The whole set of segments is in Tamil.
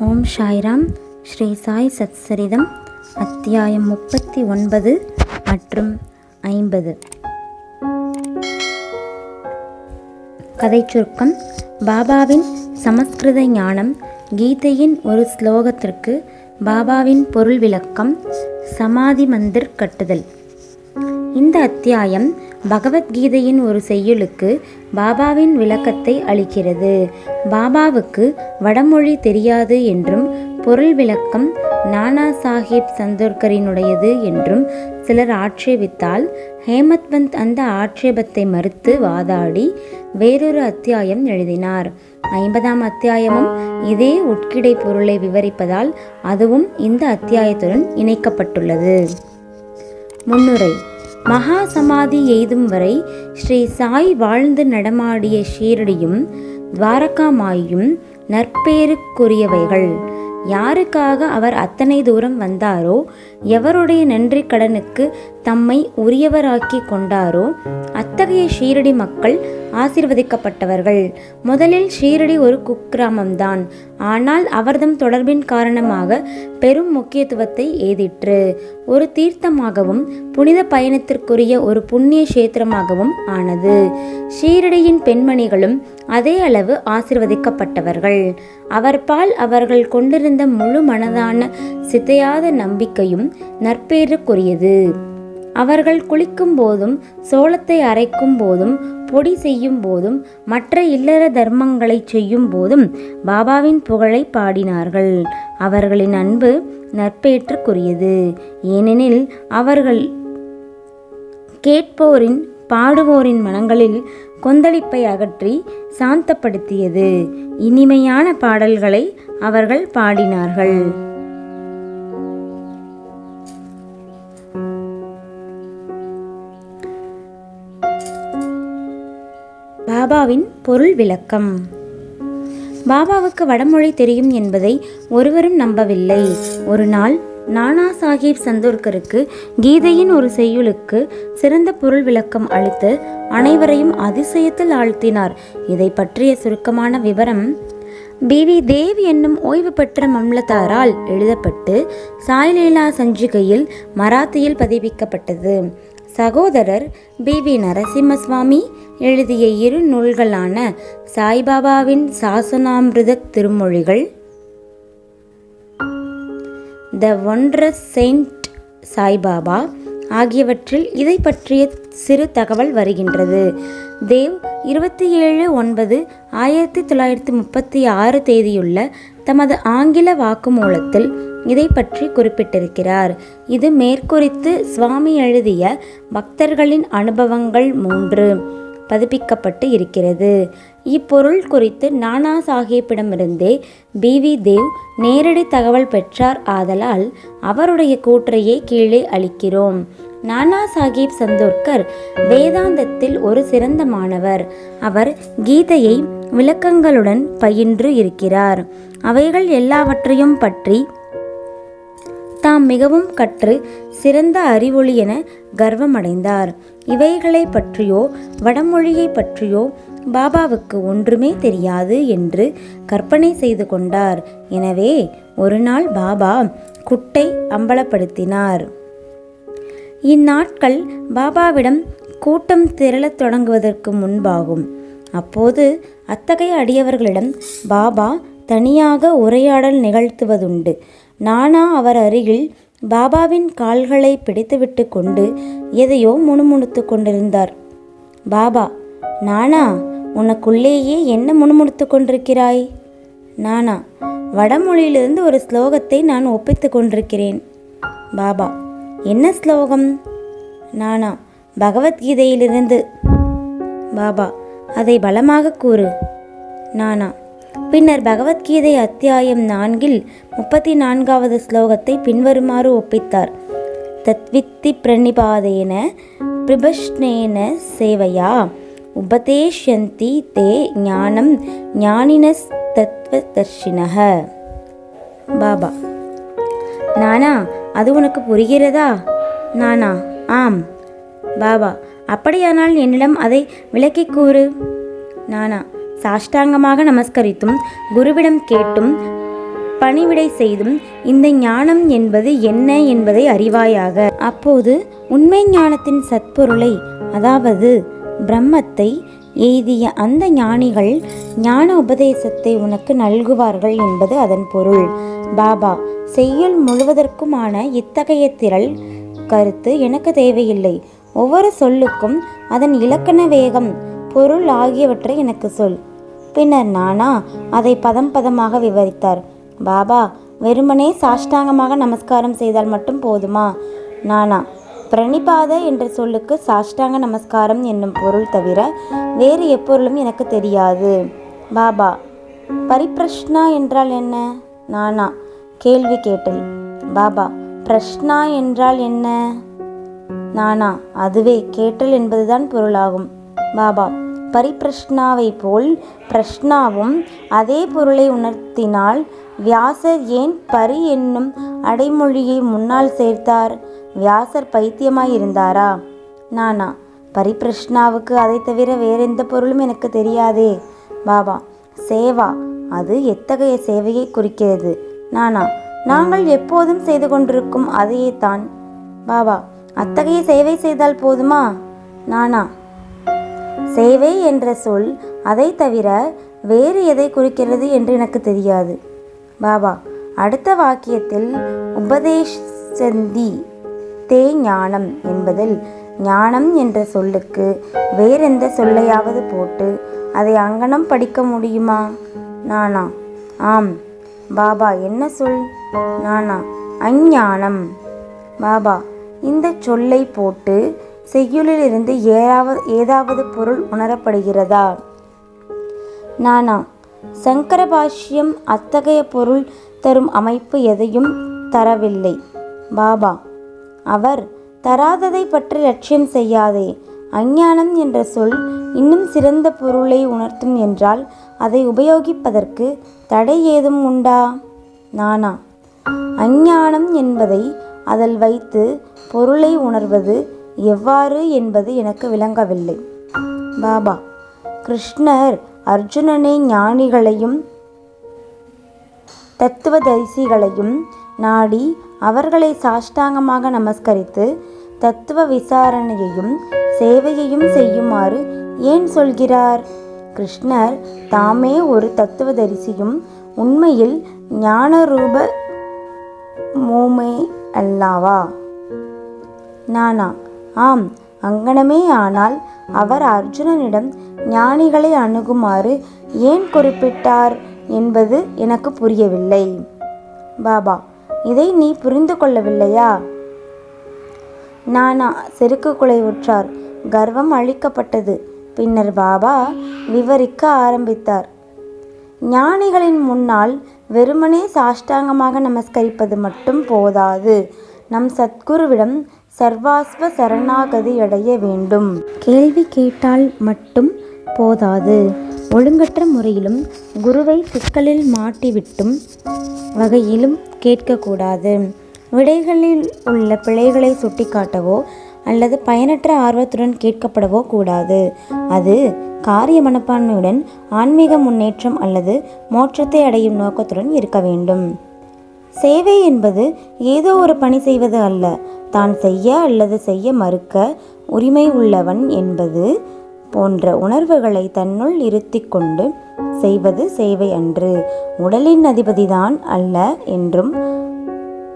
ஓம் சாய்ராம். ஸ்ரீ சாய் சத்சரிதம். அத்தியாயம் முப்பத்தி ஒன்பது மற்றும் ஐம்பது. கதை சுருக்கம் பாபாவின் சமஸ்கிருத ஞானம். கீதையின் ஒரு ஸ்லோகத்திற்கு பாபாவின் பொருள் விளக்கம். சமாதி மந்திர் கட்டுதல். இந்த அத்தியாயம் பகவத்கீதையின் ஒரு செய்யுளுக்கு பாபாவின் விளக்கத்தை அளிக்கிறது. பாபாவுக்கு வடமொழி தெரியாது என்றும் பொருள் விளக்கம் நானா சாஹிப் சந்தோர்கரினுடையது என்றும் சிலர் ஆட்சேபித்தால் ஹேமத்வந்த் அந்த ஆட்சேபத்தை மறுத்து வாதாடி வேறொரு அத்தியாயம் எழுதினார். ஐம்பதாம் அத்தியாயமும் இதே உட்கிடை பொருளை விவரிப்பதால் அதுவும் இந்த அத்தியாயத்துடன் இணைக்கப்பட்டுள்ளது. முன்னுரை மகா சமாதி எய்தும் வரை ஸ்ரீ சாய் வாழ்ந்து நடமாடிய ஷீரடியும் துவாரகாமாயும் நற்பேருக்குரியவைகள். யாருக்காக அவர் அத்தனை தூரம் வந்தாரோ எவருடைய நன்றி கடனுக்கு தம்மை உரியவராக்கி கொண்டாரோ அத்தகைய ஷீரடி மக்கள் ஆசிர்வதிக்கப்பட்டவர்கள். முதலில் ஷீரடி ஒரு குக்கிராமம்தான். ஆனால் அவர்தம் தொடர்பின் காரணமாக பெரும் முக்கியத்துவத்தை ஏதிற்று. ஒரு தீர்த்தமாகவும் புனித பயணத்திற்குரிய ஒரு புண்ணிய கஷேத்திரமாகவும் ஆனது. ஷீரடியின் பெண்மணிகளும் அதே அளவு ஆசிர்வதிக்கப்பட்டவர்கள். அவர்பால் அவர்கள் கொண்டிருந்த முழு மனதான சிதையாத நம்பிக்கையும் நற்பேருக்குரியது. அவர்கள் குளிக்கும் போதும் சோளத்தை அரைக்கும் போதும் பொடி செய்யும் போதும் மற்ற இல்லற தர்மங்களை செய்யும் போதும் பாபாவின் புகழை பாடினார்கள். அவர்களின் அன்பு நற்பேற்றுக்குரியது. ஏனெனில் அவர்கள் கேட்போரின் பாடுவோரின் மனங்களில் கொந்தளிப்பை அகற்றி சாந்தப்படுத்தியது. இனிமையான பாடல்களை அவர்கள் பாடினார்கள். பாபாவின் பொருள் விளக்கம். பாபாவுக்கு வடமொழி தெரியும் என்பதை ஒருவரும் நம்பவில்லை. ஒரு நாள் நானா சாஹிப் சந்தோர்கருக்கு கீதையின் ஒரு செய்யுளுக்கு சிறந்த பொருள் விளக்கம் அளித்து அனைவரையும் அதிசயத்தில் ஆழ்த்தினார். இதை பற்றிய சுருக்கமான விவரம் பிவி தேவ் என்னும் ஓய்வு பெற்ற மம்லத்தாரால் எழுதப்பட்டு சாய்லீலா சஞ்சிகையில் மராத்தியில் பதிவிக்கப்பட்டது. சகோதரர் பி. வி. நரசிம்மசுவாமி எழுதிய இரு நூல்களான சாய்பாபாவின் சாசனாமிருத திருமொழிகள் த ஒன்ரஸ் செயின்ட் சாய்பாபா ஆகியவற்றில் இதை பற்றிய சிறு தகவல் வருகின்றது. தேவ் இருபத்தி ஏழு ஒன்பது ஆயிரத்தி தொள்ளாயிரத்தி முப்பத்தி ஆறு தேதியுள்ள தமது ஆங்கில வாக்குமூலத்தில் இதை பற்றி குறிப்பிட்டிருக்கிறார். இது மேற்குறித்து சுவாமி எழுதிய பக்தர்களின் அனுபவங்கள் மூன்று. பதிப்பிக்கப்பட்டு இருக்கிறது. இப்பொருள் குறித்து நானா சாஹிப்பிடமிருந்தே பி. வி. தேவ் நேரடி தகவல் பெற்றார். ஆதலால் அவருடைய கூற்றையே கீழே அளிக்கிறோம். நானா சாஹிப் சந்தோர்கர் வேதாந்தத்தில் ஒரு சிறந்த மாணவர். அவர் கீதையை விளக்கங்களுடன் பயின்று இருக்கிறார். அவைகள் எல்லாவற்றையும் பற்றி தாம் மிகவும் கற்று சிறந்த அறிவொளி என கர்வமடைந்தார். இவைகளை பற்றியோ வடமொழியை பற்றியோ பாபாவுக்கு ஒன்றுமே தெரியாது என்று கற்பனை செய்து கொண்டார். எனவே ஒரு நாள் பாபா குட்டை அம்பலப்படுத்தினார். இந்நாட்கள் பாபாவிடம் கூட்டம் திரளத் தொடங்குவதற்கு முன்பாகும். அப்போது அத்தகைய அடியவர்களிடம் பாபா தனியாக உரையாடல் நிகழ்த்துவதுண்டு. நானா அவர் அருகில் பாபாவின் கால்களை பிடித்துவிட்டு கொண்டு எதையோ முணுமுணுத்து கொண்டிருந்தார். பாபா நானா உனக்குள்ளேயே என்ன முணுமுணுத்து கொண்டிருக்கிறாய்? நானா வடமொழியிலிருந்து ஒரு ஸ்லோகத்தை நான் ஒப்பித்து கொண்டிருக்கிறேன். பாபா என்ன ஸ்லோகம்? நானா பகவத்கீதையிலிருந்து. பாபா அதை பலமாக கூறு. நானா பின்னர் பகவத்கீதை அத்தியாயம் நான்கில் முப்பத்தி நான்காவது ஸ்லோகத்தை பின்வருமாறு ஒப்பித்தார். தத்வித்தி பிரணிபாதேன பிரபஷ்னேன சேவையா உபதேஷந்தி தே ஞானம் ஞானினஸ் தத்வதர்ஷினக பாபா. நானா அது உனக்கு புரிகிறதா? நானா ஆம். பாபா அப்படியானால் என்னிடம் அதை விளக்கிக் கூறு. நானா சாஷ்டாங்கமாக நமஸ்கரித்தும் குருவிடம் கேட்டும் பணிவிடை செய்தும் இந்த ஞானம் என்பது என்ன என்பதை அறிவாயாக. அப்போது உண்மை ஞானத்தின் சத்பொருளை அதாவது பிரம்மத்தை எய்திய அந்த ஞானிகள் ஞான உபதேசத்தை உனக்கு நல்குவார்கள் என்பது அதன் பொருள். பாபா செய்யுள் முழுவதற்குமான இத்தகைய திரள் கருத்து எனக்கு தேவையில்லை. ஒவ்வொரு சொல்லுக்கும் அதன் இலக்கண வேகம் பொருள் ஆகியவற்றை எனக்கு சொல். பின்னர் நானா அதை பதம் பதமாக விவரித்தார். பாபா வெறுமனே சாஷ்டாங்கமாக நமஸ்காரம் செய்தால் மட்டும் போதுமா? நானா பிரணிபாத என்ற சொல்லுக்கு சாஷ்டாங்க நமஸ்காரம் என்னும் பொருள் தவிர வேறு எப்பொருளும் எனக்கு தெரியாது. பாபா பரிப்ரஷ்னா என்றால் என்ன? நானா கேள்வி கேட்டல் பாபா பிரஷ்னா என்றால் என்ன? நானா அதுவே கேட்டல் என்பதுதான் பொருளாகும். பாபா பரிப்பிரஷ்னாவை போல் பிரஷ்னாவும் அதே பொருளை உணர்த்தினால் வியாசர் ஏன் பரி என்னும் அடைமொழியை முன்னால் சேர்த்தார்? வியாசர் பைத்தியமாய் இருந்தாரா நானா பரிப்பிரஷ்னாவுக்கு அதை தவிர வேறெந்த பொருளும் எனக்கு தெரியாதே. பாபா சேவா அது எத்தகைய சேவையை குறிக்கிறது? நானா நாங்கள் எப்போதும் செய்து கொண்டிருக்கும் அதையே தான் பாபா அத்தகைய சேவை செய்தால் போதுமா? நானா சேவை என்ற சொல் அதை தவிர வேறு எதை குறிக்கிறது என்று எனக்கு தெரியாது. பாபா அடுத்த வாக்கியத்தில் உபதேசந்தி தே ஞானம் என்பதில் ஞானம் என்ற சொல்லுக்கு வேறெந்த சொல்லையாவது போட்டு அதை அங்கனம் படிக்க முடியுமா? நானா? ஆம். பாபா என்ன சொல்? நானா? அஞ்ஞானம். பாபா இந்த சொல்லை போட்டு செய்யுளிலிருந்து ஏதாவது ஏதாவது பொருள் உணரப்படுகிறதா? நானா சங்கர பாஷ்யம் அத்தகைய பொருள் தரும் அமைப்பு எதையும் தரவில்லை. பாபா அவர் தராததை பற்றி லட்சியம் செய்யாதே. அஞ்ஞானம் என்ற சொல் இன்னும் சிறந்த பொருளை உணர்த்தும் என்றால் அதை உபயோகிப்பதற்கு தடை ஏதும் உண்டா? நானா அஞ்ஞானம் என்பதை அதில் வைத்து பொருளை உணர்வது எவ்வாறு என்பது எனக்கு விளங்கவில்லை. பாபா கிருஷ்ணர் அர்ஜுனனை ஞானிகளையும் தத்துவதரிசிகளையும் நாடி அவர்களை சாஷ்டாங்கமாக நமஸ்கரித்து தத்துவ விசாரணையையும் சேவையையும் செய்யுமாறு ஏன் சொல்கிறார்? கிருஷ்ணர் தாமே ஒரு தத்துவதரிசியும் உண்மையில் ஞானரூப மூமே அல்லவா? நானா ஆம் அங்கனமே ஆனால் அவர் அர்ஜுனனிடம் ஞானிகளை அணுகுமாறு ஏன் குறிப்பிட்டார் என்பது எனக்கு புரியவில்லை. பாபா இதை நீ புரிந்து கொள்ளவில்லையா? நானா செருக்கு குலைவுற்றார் கர்வம் அழிக்கப்பட்டது பின்னர் பாபா விவரிக்க ஆரம்பித்தார். ஞானிகளின் முன்னால் வெறுமனே சாஷ்டாங்கமாக நமஸ்கரிப்பது மட்டும் போதாது. நம் சத்குருவிடம் சர்வாஸ்வ சரணாகதி அடைய வேண்டும். கேள்வி கேட்டால் மட்டும் போதாது. ஒழுங்கற்ற முறையிலும் குருவை சிக்கலில் மாட்டிவிட்டும் வகையிலும் கேட்கக்கூடாது. விடைகளில் உள்ள பிழைகளை சுட்டிக்காட்டவோ அல்லது பயனற்ற ஆர்வத்துடன் கேட்கப்படவோ கூடாது. அது காரிய மனப்பான்மையுடன் ஆன்மீக முன்னேற்றம் அல்லது மோட்சத்தை அடையும் நோக்கத்துடன் இருக்க வேண்டும். சேவை என்பது ஏதோ ஒரு பணி செய்வது அல்ல. தான் செய்ய அல்லது செய்ய மறுக்க உரிமை உள்ளவன் என்பது போன்ற உணர்வுகளை தன்னுள் இருத்தி கொண்டு செய்வது சேவை அன்று. உடலின் அதிபதிதான் அல்ல என்றும்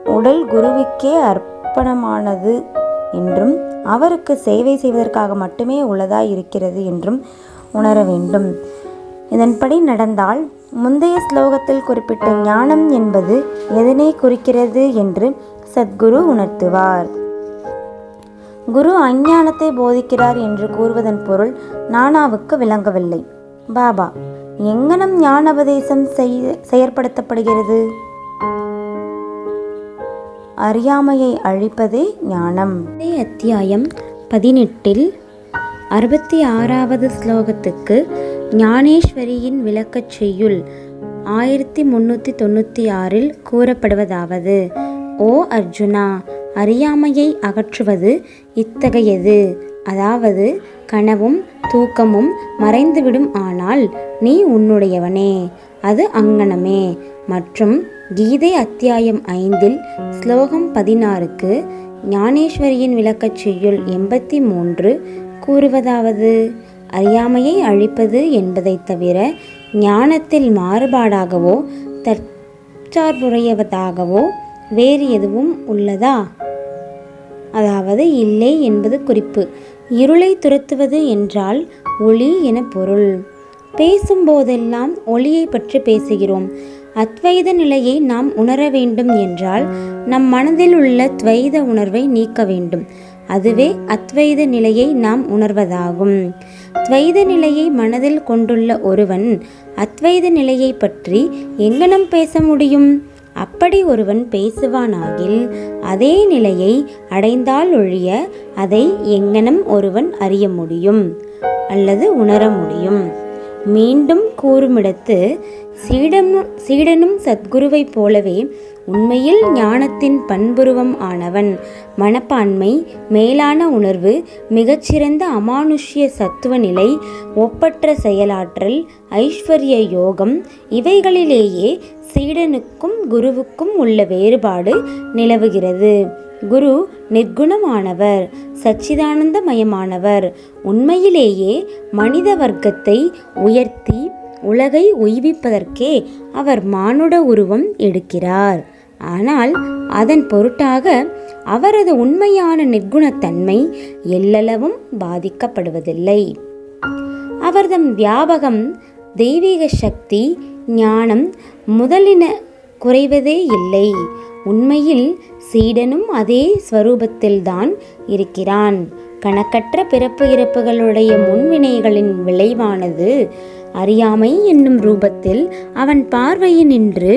உடல் குருவுக்கே அர்ப்பணமானது என்றும் அவருக்கு சேவை செய்வதற்காக மட்டுமே உள்ளதாய் இருக்கிறது என்றும் உணர வேண்டும். இதன்படி நடந்தால் முந்தைய ஸ்லோகத்தில் குறிப்பிட்ட ஞானம் என்பது எதனை குறிக்கிறது என்று சத்குரு உணர்த்துவார். குரு அஞ்ஞானத்தை போதிக்கிறார் என்று கூறுவதன் பொருள் நானாவுக்கு விளங்கவில்லை. பாபா எங்கனம் ஞானோபதேசம் செய் செயற்படுத்தப்படுகிறது? அறியாமையை அழிப்பதே ஞானம். அத்தியாயம் பதினெட்டில் அறுபத்தி ஆறாவது ஸ்லோகத்துக்கு ஞானேஸ்வரியின் விளக்கச் செய்யுள் ஆயிரத்தி முன்னூற்றி தொண்ணூற்றி ஆறில் கூறப்படுவதாவது. ஓ அர்ஜுனா அறியாமையை அகற்றுவது இத்தகையது. அதாவது கனவும் தூக்கமும் மறைந்துவிடும் ஆனால் நீ உன்னுடையவனே அது அங்ஙனமே மற்றும் கீதை அத்தியாயம் ஐந்தில் ஸ்லோகம் பதினாறுக்கு ஞானேஸ்வரியின் விளக்கச் செய்யுள் எண்பத்தி மூன்று கூறுவதாவது. அறியாமையை அழிப்பது என்பதைத் தவிர ஞானத்தில் மாறுபாடாகவோ தற்சார்புடையவதாகவோ வேறு எதுவும் உள்ளதா? அதாவது இல்லை என்பது குறிப்பு. இருளை துரத்துவது என்றால் ஒளி என பொருள். பேசும்போதெல்லாம் ஒளியை பற்றி பேசுகிறோம். அத்வைத நிலையை நாம் உணர வேண்டும் என்றால் நம் மனதில் உள்ள துவைத உணர்வை நீக்க வேண்டும். அதுவே அத்வைத நிலையை நாம் உணர்வதாகும். துவைத நிலையை மனதில் கொண்டுள்ள ஒருவன் அத்வைத நிலையை பற்றி எங்கனம் பேச முடியும்? அப்படி ஒருவன் பேசுவானாகில் அதே நிலையை அடைந்தால் ஒழிய அதை எங்கனம் ஒருவன் அறிய முடியும் அல்லது உணர முடியும். மீண்டும் கூறுமிடத்து சீடனும் சீடனும் சத்குருவைப் போலவே உண்மையில் ஞானத்தின் பண்புருவம் ஆனவன். மனப்பான்மை மேலான உணர்வு மிகச்சிறந்த அமானுஷ்ய சத்துவ நிலை ஒப்பற்ற செயலாற்றல் ஐஸ்வர்ய யோகம் இவைகளிலேயே சீடனுக்கும் குருவுக்கும் உள்ள வேறுபாடு நிலவுகிறது. குரு நிர்குணமானவர் சச்சிதானந்தமயமானவர். உண்மையிலேயே மனித வர்க்கத்தை உயர்த்தி உலகை உய்விப்பதற்கே அவர் மானுட உருவம் எடுக்கிறார். ஆனால் அதன் பொருட்டாக அவரது உண்மையான நிர்குணத்தன்மை எல்லளவும் பாதிக்கப்படுவதில்லை. அவர்தம் வியாபகம் தெய்வீக சக்தி ஞானம் முதலின குறைவதே இல்லை. உண்மையில் சீடனும் அதே ஸ்வரூபத்தில்தான் இருக்கிறான். கணக்கற்ற பிறப்பு இறப்புகளுடைய முன்வினைகளின் விளைவானது அறியாமை என்னும் ரூபத்தில் அவன் பார்வையினின்று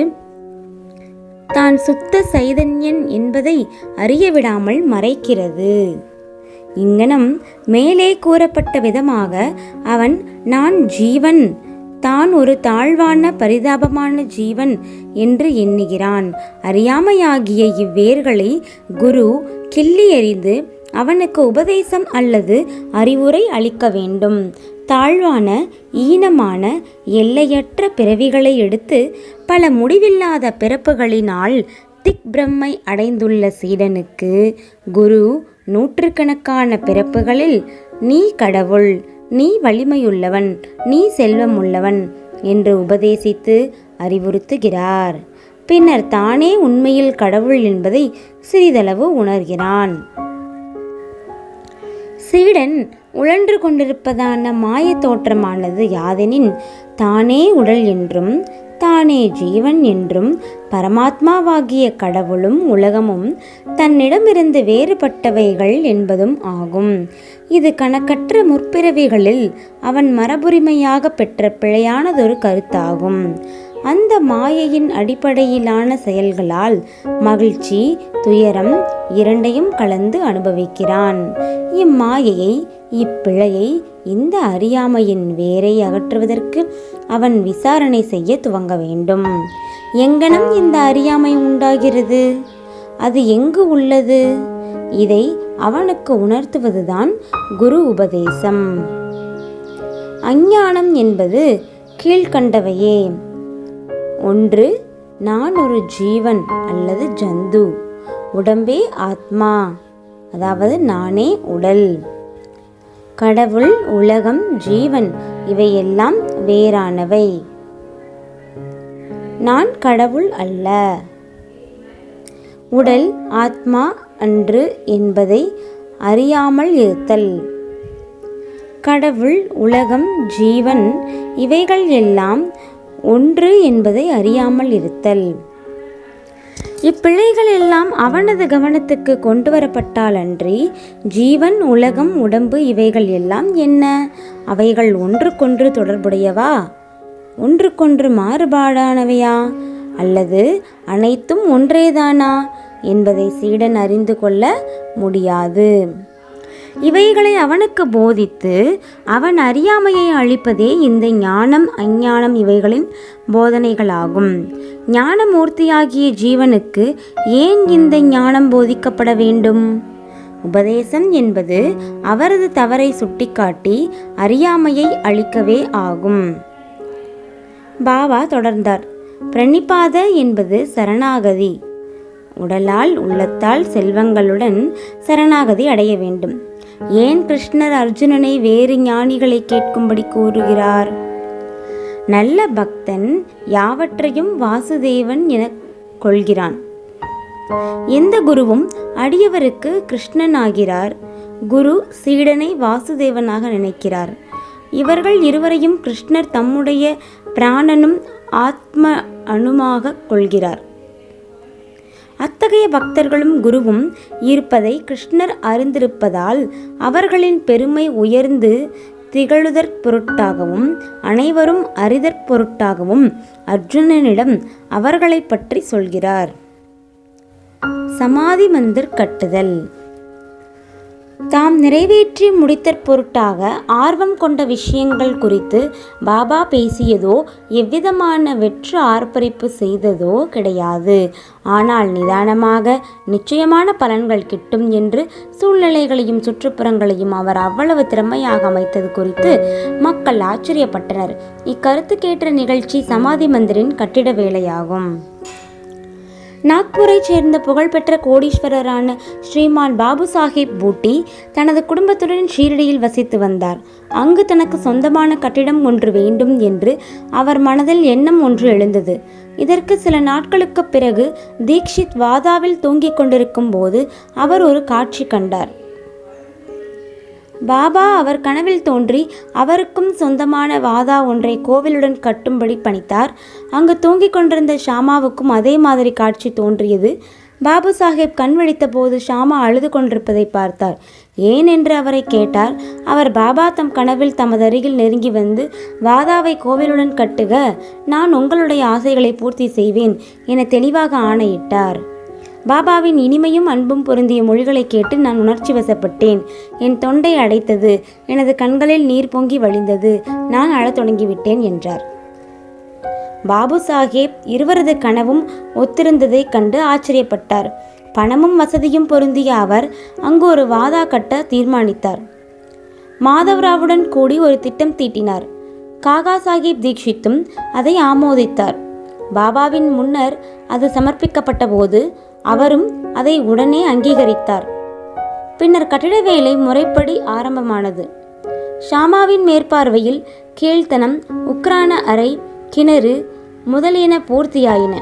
தான் சுத்த சைதன்யன் என்பதை அறிய விடாமல் மறைக்கிறது. இங்கனம் மேலே கூறப்பட்ட விதமாக அவன் நான் ஜீவன் தான் ஒரு தாழ்வான பரிதாபமான ஜீவன் என்று எண்ணுகிறான். அறியாமையாகிய இவ்வேர்களை குரு கிள்ளி எறிந்து அவனுக்கு உபதேசம் அல்லது அறிவுரை அளிக்க வேண்டும். தாழ்வான ஈனமான எல்லையற்ற பிறவிகளை எடுத்து பல முடிவில்லாத பிறப்புகளினால் திக் பிரம்மை அடைந்துள்ள சீடனுக்கு குரு நூற்றுக்கணக்கான பிறப்புகளில் நீ கடவுள். நீ வலிமையுள்ளவன் நீ செல்வம் உள்ளவன் என்று உபதேசித்து அறிவுறுத்துகிறார். பின்னர் தானே உண்மையில் கடவுள் என்பதை சிறிதளவு உணர்கிறான். சீடன் உழன்று கொண்டிருப்பதான மாய தோற்றமானது யாதெனின் தானே உடல் என்றும் தானே ஜீவன் என்றும் பரமாத்மாவாகிய கடவுளும் உலகமும் தன்னிடமிருந்து வேறுபட்டவைகள் என்பதும் ஆகும். இது கணக்கற்ற முற்பிறவிகளில் அவன் மரபுரிமையாக பெற்ற பிழையானதொரு கருத்தாகும். அந்த மாயையின் அடிப்படையிலான செயல்களால் மகிழ்ச்சி துயரம் இரண்டையும் கலந்து அனுபவிக்கிறான். இம்மாயையை இப்பிழையை இந்த அறியாமையின் வேரை அகற்றுவதற்கு அவன் விசாரணை செய்ய துவங்க வேண்டும். எங்கனம் இந்த அறியாமை உண்டாகிறது? அது எங்கு உள்ளது? இதை அவனுக்கு உணர்த்துவதுதான் குரு உபதேசம். அஞ்ஞானம் என்பது கீழ்கண்டவையே. ஒன்று நான் ஒரு ஜீவன் அல்லது ஜந்து. உடம்பே ஆத்மா. அதாவது நானே உடல். கடவுள் உலகம் ஜீவன் இவையெல்லாம் வேறானவை. நான் கடவுள் அல்ல. உடல் ஆத்மா அன்று என்பதை அறியாமல் இருத்தல். கடவுள் உலகம் ஜீவன் இவைகள் எல்லாம் ஒன்று என்பதை அறியாமல் இருத்தல். இப்பிழைகள் எல்லாம் அவனது கவனத்துக்கு கொண்டு வரப்பட்டாலன்றி ஜீவன் உலகம் உடம்பு இவைகள் எல்லாம் என்ன? அவைகள் ஒன்றுக்கொன்று தொடர்புடையவா? ஒன்றுக்கொன்று மாறுபாடானவையா? அல்லது அனைத்தும் ஒன்றேதானா? என்பதை சீடன் அறிந்து கொள்ள முடியாது. இவைகளை அவனுக்கு போதித்து அவன் அறியாமையை அழிப்பதே இந்த ஞானம் அஞ்ஞானம் இவைகளின் போதனைகளாகும். ஞானமூர்த்தியாகிய ஜீவனுக்கு ஏன் இந்த ஞானம் போதிக்கப்பட வேண்டும்? உபதேசம் என்பது அவரது தவறை சுட்டிக்காட்டி அறியாமையை அழிக்கவே ஆகும். பாபா தொடர்ந்தார். பிரணிபாத என்பது சரணாகதி. உடலால் உள்ளத்தால் செல்வங்களுடன் சரணாகதி அடைய வேண்டும். ஏன் கிருஷ்ணர் அர்ஜுனனை வேறு ஞானிகளை கேட்கும்படி கூறுகிறார்? நல்ல பக்தன் யாவற்றையும் வாசுதேவன் என கொள்கிறான். எந்த குருவும் அடியவருக்கு கிருஷ்ணன் ஆகிறார் குரு சீடனை வாசுதேவனாக நினைக்கிறார். இவர்கள் இருவரையும் கிருஷ்ணர் தம்முடைய பிராணனும் ஆத்ம அணுமாக கொள்கிறார். அத்தகைய பக்தர்களும் குருவும் இருப்பதை கிருஷ்ணர் அறிந்திருப்பதால் அவர்களின் பெருமை உயர்ந்து திகழுதற் பொருட்டாகவும் அனைவரும் அறிதற் பொருட்டாகவும் அர்ஜுனனிடம் அவர்களைப் பற்றி சொல்கிறார். சமாதி மந்திர் கட்டுதல். தாம் நிறைவேற்றி முடித்தற் பொருட்டாக ஆர்வம் கொண்ட விஷயங்கள் குறித்து பாபா பேசியதோ எவ்விதமான வெற்று ஆர்ப்பரிப்பு செய்ததோ கிடையாது. ஆனால் நிதானமாக நிச்சயமான பலன்கள் கிட்டும் என்று சூழ்நிலைகளையும் சுற்றுப்புறங்களையும் அவர் அவ்வளவு திறமையாக அமைத்தது குறித்து மக்கள் ஆச்சரியப்பட்டனர். இக்கருத்து கேட்ட நிகழ்ச்சி சமாதி மந்திரின் கட்டிட வேலையாகும். நாக்பூரைச் சேர்ந்த புகழ்பெற்ற கோடீஸ்வரரான ஸ்ரீமான் பாபு சாஹிப் பூட்டி தனது குடும்பத்துடன் ஷீரடியில் வசித்து வந்தார். அங்கு தனக்கு சொந்தமான கட்டிடம் ஒன்று வேண்டும் என்று அவர் மனதில் எண்ணம் ஒன்று எழுந்தது. இதற்கு சில நாட்களுக்குப் பிறகு தீக்ஷித் வாதாவில் தூங்கிக் கொண்டிருக்கும் போது அவர் ஒரு காட்சி கண்டார். பாபா அவர் கனவில் தோன்றி அவருக்கும் சொந்தமான வாதா ஒன்றை கோவிலுடன் கட்டும்படி பணித்தார். அங்கு தூங்கிக் கொண்டிருந்த ஷாமாவுக்கும் அதே மாதிரி காட்சி தோன்றியது. பாபு சாஹேப் கண் விழித்த போது ஷாமா அழுது கொண்டிருப்பதை பார்த்தார். ஏன் என்று அவரை கேட்டார். அவர் பாபா தம் கனவில் தமது அருகில் நெருங்கி வந்து வாதாவை கோவிலுடன் கட்டுக. நான் உங்களுடைய ஆசைகளை பூர்த்தி செய்வேன் என தெளிவாக ஆணையிட்டார். பாபாவின் இனிமையும் அன்பும் பொருந்திய மொழிகளை கேட்டு நான் உணர்ச்சி வசப்பட்டேன். என் தொண்டை அடைத்தது. எனது கண்களில் நீர் பொங்கி வழிந்தது. நான் அழத் தொடங்கிவிட்டேன் என்றார். பாபு சாஹேப் இருவரது கனவும் ஒத்திருந்ததைக் கண்டு ஆச்சரியப்பட்டார். பணமும் வசதியும் பொருந்திய அவர் அங்கு ஒரு வாதா கட்ட தீர்மானித்தார். மாதவராவுடன் கூடி ஒரு திட்டம் தீட்டினார். காகா சாஹிப் தீக்ஷித்தும் அதை ஆமோதித்தார். பாபாவின் முன்னர் அது சமர்ப்பிக்கப்பட்ட போது அவரும் அதை உடனே அங்கீகரித்தார். பின்னர் கட்டிட வேலை முறைப்படி ஆரம்பமானது. ஷாமாவின் மேற்பார்வையில் கீழ்த்தனம் உக்ரான அறை கிணறு முதலியன பூர்த்தியாயின.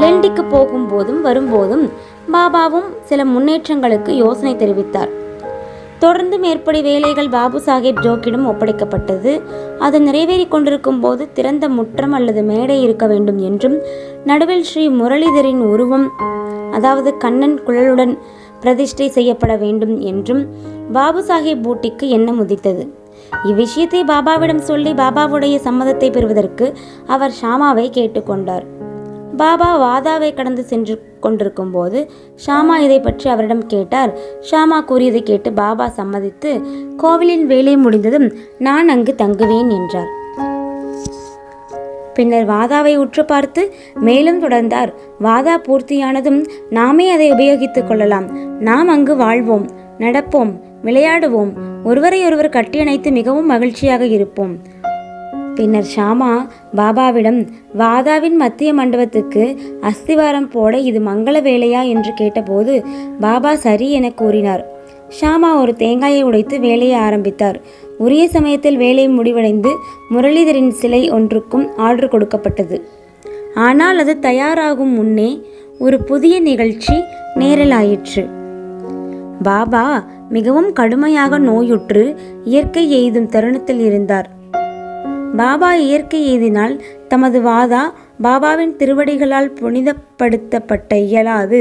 லெண்டிக்கு போகும்போதும் வரும்போதும் பாபாவும் சில முன்னேற்றங்களுக்கு யோசனை தெரிவித்தார். தொடர்ந்து மேற்படி வேலைகள் பாபு சாஹேப் ஜோக்கிடம் ஒப்படைக்கப்பட்டது. அது நிறைவேறிக் கொண்டிருக்கும் போது திறந்த முற்றம் அல்லது மேடை இருக்க வேண்டும் என்றும் நடுவில் ஸ்ரீ முரளிதரின் உருவம் அதாவது கண்ணன் குழலுடன் பிரதிஷ்டை செய்யப்பட வேண்டும் என்றும் பாபு சாஹேப் பூட்டிக்கு எண்ணம் உதித்தது. இவ்விஷயத்தை பாபாவிடம் சொல்லி பாபாவுடைய சம்மதத்தை பெறுவதற்கு அவர் ஷாமாவை கேட்டுக்கொண்டார் பாபா வாதாவை கடந்து சென்று கொண்டிருக்கும் போது ஷாமா இதை பற்றி அவரிடம் கேட்டார். ஷாமா கூறியதை கேட்டு பாபா சம்மதித்து கோவிலின் வேலை முடிந்ததும் நான் அங்கு தங்குவேன் என்றார். பின்னர் வாதாவை உற்று பார்த்து மேலும் தொடர்ந்தார். வாதா பூர்த்தியானதும் நாமே அதை உபயோகித்துக் கொள்ளலாம். நாம் அங்கு வாழ்வோம் நடப்போம் விளையாடுவோம். ஒருவரையொருவர் கட்டியணைத்து மிகவும் மகிழ்ச்சியாக இருப்போம். பின்னர் ஷாமா பாபாவிடம் வாதாவின் மத்திய மண்டபத்துக்கு அஸ்திவாரம் போட இது மங்கள வேலையா என்று கேட்டபோது பாபா சரி என கூறினார். ஷாமா ஒரு தேங்காயை உடைத்து வேலையை ஆரம்பித்தார். உரிய சமயத்தில் வேலை முடிவடைந்து முரளிதரின் சிலை ஒன்றுக்கும் ஆர்டர் கொடுக்கப்பட்டது. ஆனால் அது தயாராகும் முன்னே ஒரு புதிய நிகழ்ச்சி நேரலாயிற்று. பாபா மிகவும் கடுமையாக நோயுற்று இயற்கை எய்தும் தருணத்தில் இருந்தார். பாபா இயற்கை எய்தினால் தமது வாதா பாபாவின் திருவடிகளால் புனிதப்படுத்தப்பட்ட இயலாது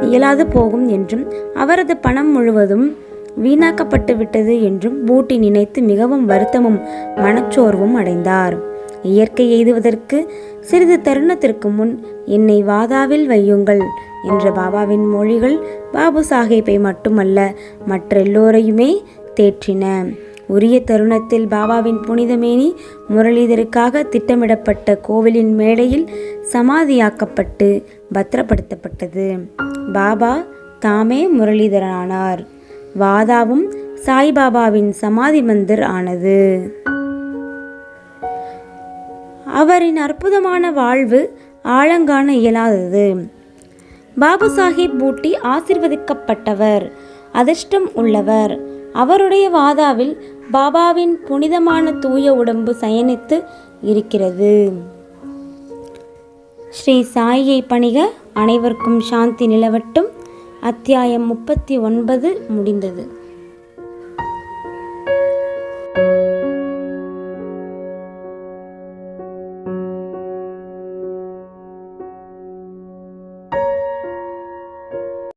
இயலாது போகும் என்றும் அவரது பணம் முழுவதும் வீணாக்கப்பட்டு விட்டது என்றும் பூட்டி நினைத்து மிகவும் வருத்தமும் மனச்சோர்வும் அடைந்தார். இயற்கை எய்துவதற்கு சிறிது தருணத்திற்கு முன் என்னை வாதாவில் வையுங்கள் என்ற பாபாவின் மொழிகள் பாபு சாஹேப்பை மட்டுமல்ல மற்றெல்லோரையுமே தேற்றின. உரிய தருணத்தில் பாபாவின் புனிதமேனி முரளிதருக்காக திட்டமிடப்பட்ட கோவிலின் மேடையில் சமாதியாக்கப்பட்டு பத்திரப்படுத்தப்பட்டது. பாபா தாமே முரளிதரனானார் வாதாவும் சாய்பாபாவின் சமாதி மந்திர் ஆனது. அவரின் அற்புதமான வாழ்வு ஆழங்காண இயலாதது. பாபு சாஹிப் பூட்டி ஆசிர்வதிக்கப்பட்டவர் அதிர்ஷ்டம் உள்ளவர். அவருடைய வாதாவில் பாபாவின் புனிதமான தூய உடம்பு சயனித்து இருக்கிறது. ஸ்ரீ சாயியை பணிக அனைவருக்கும் சாந்தி நிலவட்டும். அத்தியாயம் முப்பத்தி ஒன்பது முடிந்தது.